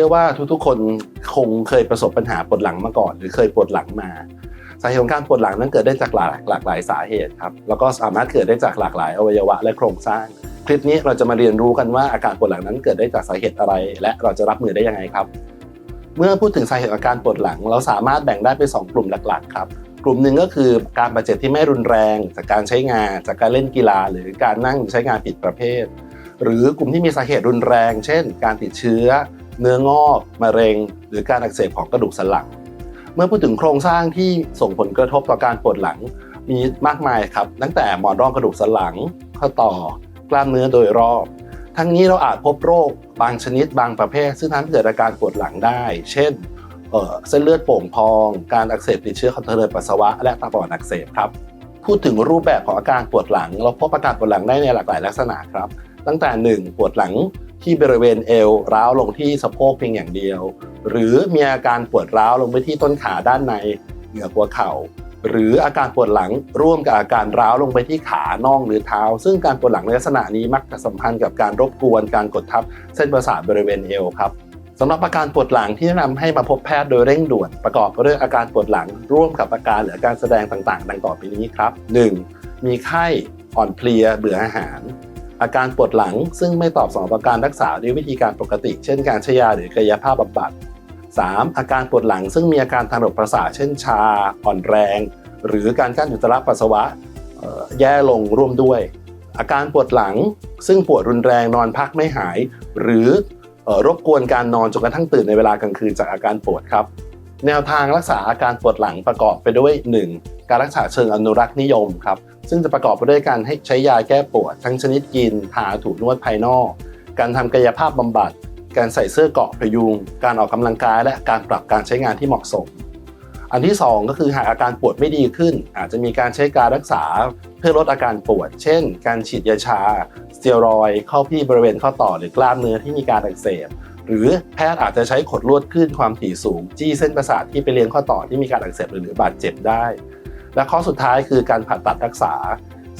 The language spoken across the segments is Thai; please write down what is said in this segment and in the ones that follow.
ชื่อว่าทุกๆ คนคงเคยประสบปัญหาปวดหลังมาก่อน หรือเคยปวดหลังมาสาเหตุของการปวดหลังนั้นเกิดได้จากหลากหลากหลายสาเหตุครับแล้วก็สามารถเกิดได้จากหลากหลายอวัยวะและโครงสร้าง คลิปนี้เราจะมาเรียนรู้กันว่าอาการปวดหลังนั้นเกิดได้จากสาเหตุอะไร และเราจะรับมือได้ยังไงครับ เมื่อพูดถึงสาเหตุอาการปวดหลัง เราสามารถแบ่งได้เป็นสองกลุ่มหลักๆครับกลุ่มหนึ่งก็คือการบาดเจ็บที่ไม่รุนแรง จากการใช้งาน จากการเล่นกีฬา หรือการนั่งใช้งานผิดประเภท หรือกลุ่มที่มีสาเหตุรุนแรง เช่น การติดเชื้อ เนื้องอกมะเร็ง หรือการอักเสบของกระดูกสันหลัง เมื่อพูดถึงโครงสร้างที่ส่งผลกระทบต่อการปวดหลังมีมากมายครับ ตั้งแต่หมอนรองกระดูกสันหลังข้อต่อกล้ามเนื้อโดยรอบ ทั้งนี้เราอาจพบโรคบางชนิดบางประเภท ซึ่งทำให้เกิดอาการปวดหลังได้ เช่นเส้นเลือดโป่งพอง การอักเสบติดเชื้อของทางเดินปัสสาวะและตาบอดอักเสบครับ พูดถึงรูปแบบของอาการปวดหลัง เราพบอาการปวดหลังได้ในหลากหลายลักษณะครับ ตั้งแต่ 1 ปวดหลัง ที่บริเวณเอวร้าวลงที่สะโพกเพียงอย่างเดียว หรือมีอาการปวดร้าวลงไปที่ต้นขาด้านในเหนือหัวเข่า หรืออาการปวดหลังร่วมกับอาการร้าวลงไปที่ขาน่องหรือเท้า ซึ่งการปวดหลังในลักษณะนี้มักจะสัมพันธ์กับการรบกวนการกดทับเส้นประสาทบริเวณเอวครับสำหรับอาการปวดหลังที่แนะนำให้มาพบแพทย์โดยเร่งด่วน ประกอบไปด้วยอาการปวดหลังร่วมกับอาการหรืออาการแสดงต่างๆ ดังต่อไปนี้ครับ 1. มีไข้อ่อนเพลียเบื่ออาหาร อาการปวดหลังซึ่งไม่ตอบสนองต่อการรักษาด้วยวิธีการปกติ เช่นการใช้ยาหรือกายภาพบำบัด 3. อาการปวดหลังซึ่งมีอาการทางระบบประสาทเช่นชา อ่อนแรง หรือการกั้นอุจจาระปัสสาวะแย่ลงร่วมด้วย อาการปวดหลังซึ่งปวดรุนแรงนอนพักไม่หาย หรือเอ่อรบกวนการนอนจนกระทั่งตื่นในเวลากลางคืนจากอาการปวดครับ แนวทางรักษาอาการปวดหลังประกอบไปด้วย 1. การรักษาเชิงอนุรักษ์นิยมครับซึ่งจะประกอบไปด้วยการให้ใช้ยาแก้ปวด ทั้งชนิดกินทาถูนวดภายนอก การทำกายภาพบำบัด การใส่เสื้อเกาะพยุง การออกกำลังกายและการปรับการใช้งานที่เหมาะสม อันที่ 2 ก็คือหากอาการปวดไม่ดีขึ้น อาจจะมีการใช้การรักษาเพื่อลดอาการปวด เช่น การฉีดยาชา สเตียรอยด์เข้าที่บริเวณข้อต่อหรือกล้ามเนื้อที่มีการอักเสบหรือแพทย์อาจจะใช้ขดลวดคลื่นความถี่สูง จี้เส้นประสาทที่ไปเลี้ยงข้อต่อที่มีการอักเสบหรือบาดเจ็บได้ และข้อสุดท้ายคือการผ่าตัดรักษา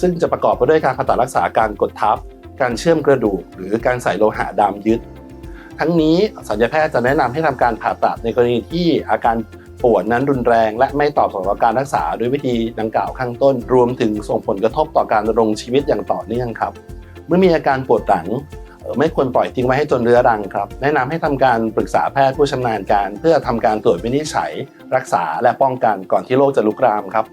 ซึ่งจะประกอบไปด้วยการผ่าตัดรักษาการกดทับ การเชื่อมกระดูก หรือการใส่โลหะดำยึด ทั้งนี้ศัลยแพทย์จะแนะนำให้ทำการผ่าตัดในกรณีที่อาการปวดนั้นรุนแรง และไม่ตอบสนองต่อการรักษาด้วยวิธีดังกล่าวข้างต้น รวมถึงส่งผลกระทบต่อการดำรงชีวิตอย่างต่อเนื่องครับ เมื่อมีอาการปวดหลัง ไม่ควรปล่อยทิ้งไว้ให้จนเรื้อรังครับ แนะนำให้ทำการปรึกษาแพทย์ผู้ชำนาญการ เพื่อทำการตรวจวินิจฉัย รักษาและป้องกันก่อนที่โรคจะลุกรามครับ